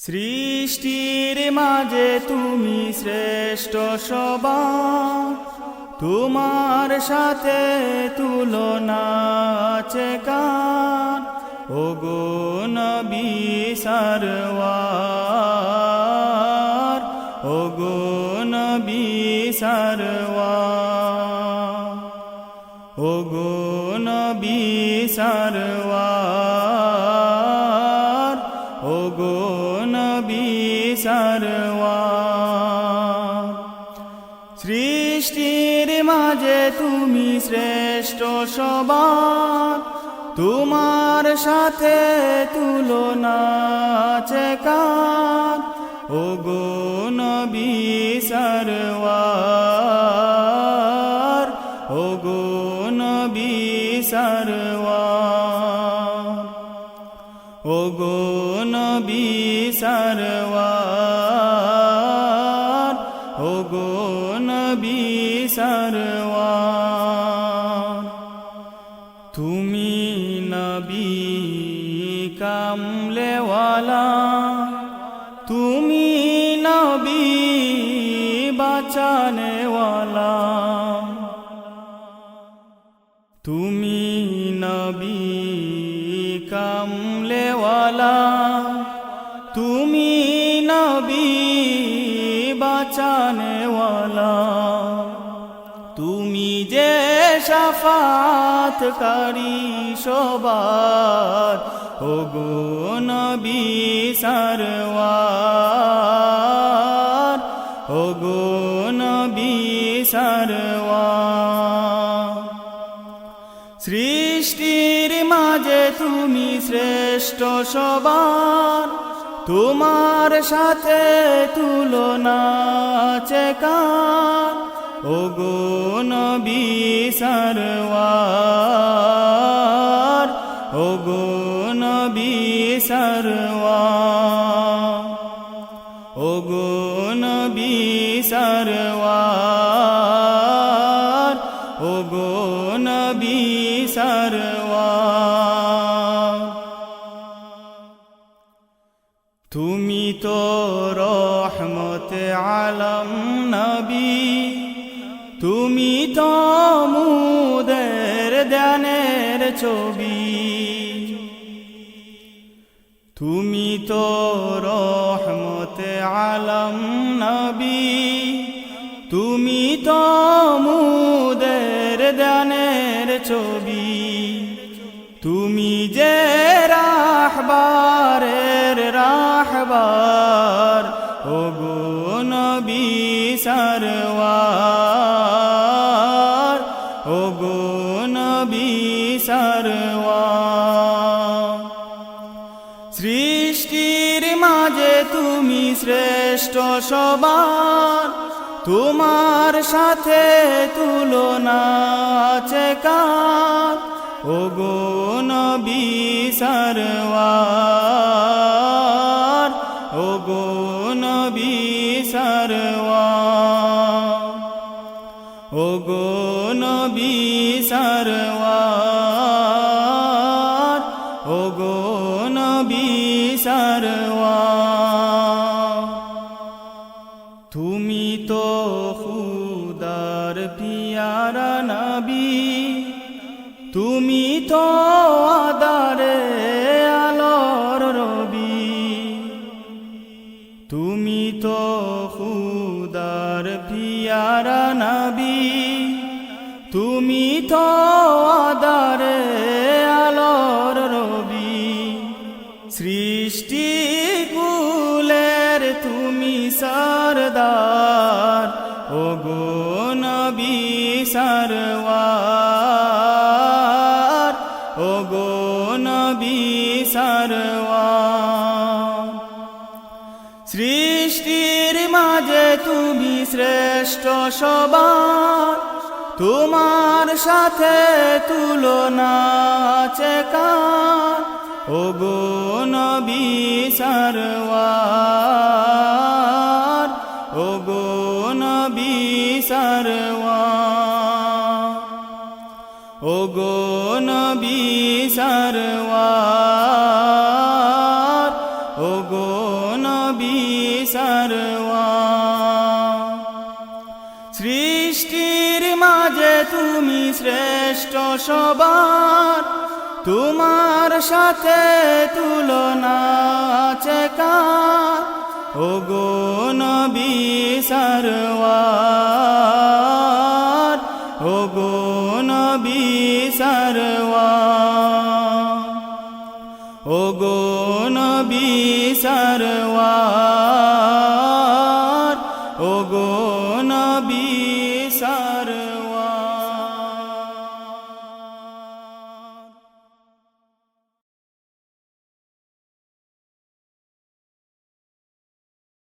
সৃষ্টির মাঝে তুমি শ্রেষ্ঠ সবার। তোমার সাথে তুলনা আছে কার? ও গো নবী সারওয়ার ও গো নবী সারওয়ার ও গো নবী সারওয়ার। সারওয়ার সৃষ্টির মাঝে তুমি শ্রেষ্ঠ সবার। তোমার সাথে তুলনা আছে কার ও গো নবী ও গো নবী ও গো নবী গো নবী সরওয়ার। তুমি নবী কামলেওয়ালা। তুমি নবী বাঁচানেওয়ালা। তুমি নবী কামলেওয়ালা। তুমি নবী বাঁচানেওয়ালা তুমি যে সাফাতকারী সবার। ও গো নবী সারওয়ার ও গো নবী সারওয়ার। সৃষ্টির মাঝে তুমি শ্রেষ্ঠ সবার, তোমার সাথে তুলনা আছে কার ও গো নবী সরওয়ার ও গো নবী সরওয়ার ও নবী সরওয়ার ও নবী সরওয়ার। তুমি তো রহমত আলম নবী। তুমি তো মুদের ধ্যানের ছবি। তুমি তো রহমত আলম নবী। তুমি তো মুদের দানের ছবি। তুমি যে রাহবারের রাহবার ও গো নবী সরওয়ার। মাঝে তুমি শ্রেষ্ঠ সবার। তোমার সাথে তুলনা আছে কার? ও গো নবী ও গো নবী ও গো নবী ও গো তুমি তো খুদার পিয়ারা নবী, তুমি তো আদারে আলোর রবি। তুমি তো খুদার পিয়ারা নবী, তুমি তো নবী সরওয়ার ও গো নবী সরওয়ার। সৃষ্টির মাঝে তুমি শ্রেষ্ঠ সবার, তোমার সাথে তুলনা কার ও গো নবী সরওয়ার। ও গো নবী সরওয়ার ও গো নবী সরওয়ার। সৃষ্টির মাঝে তুমি শ্রেষ্ঠ সবার, তোমার সাথে তুলনা কার ও গো নবী সরওয়ার ও গো নবী সরওয়ার।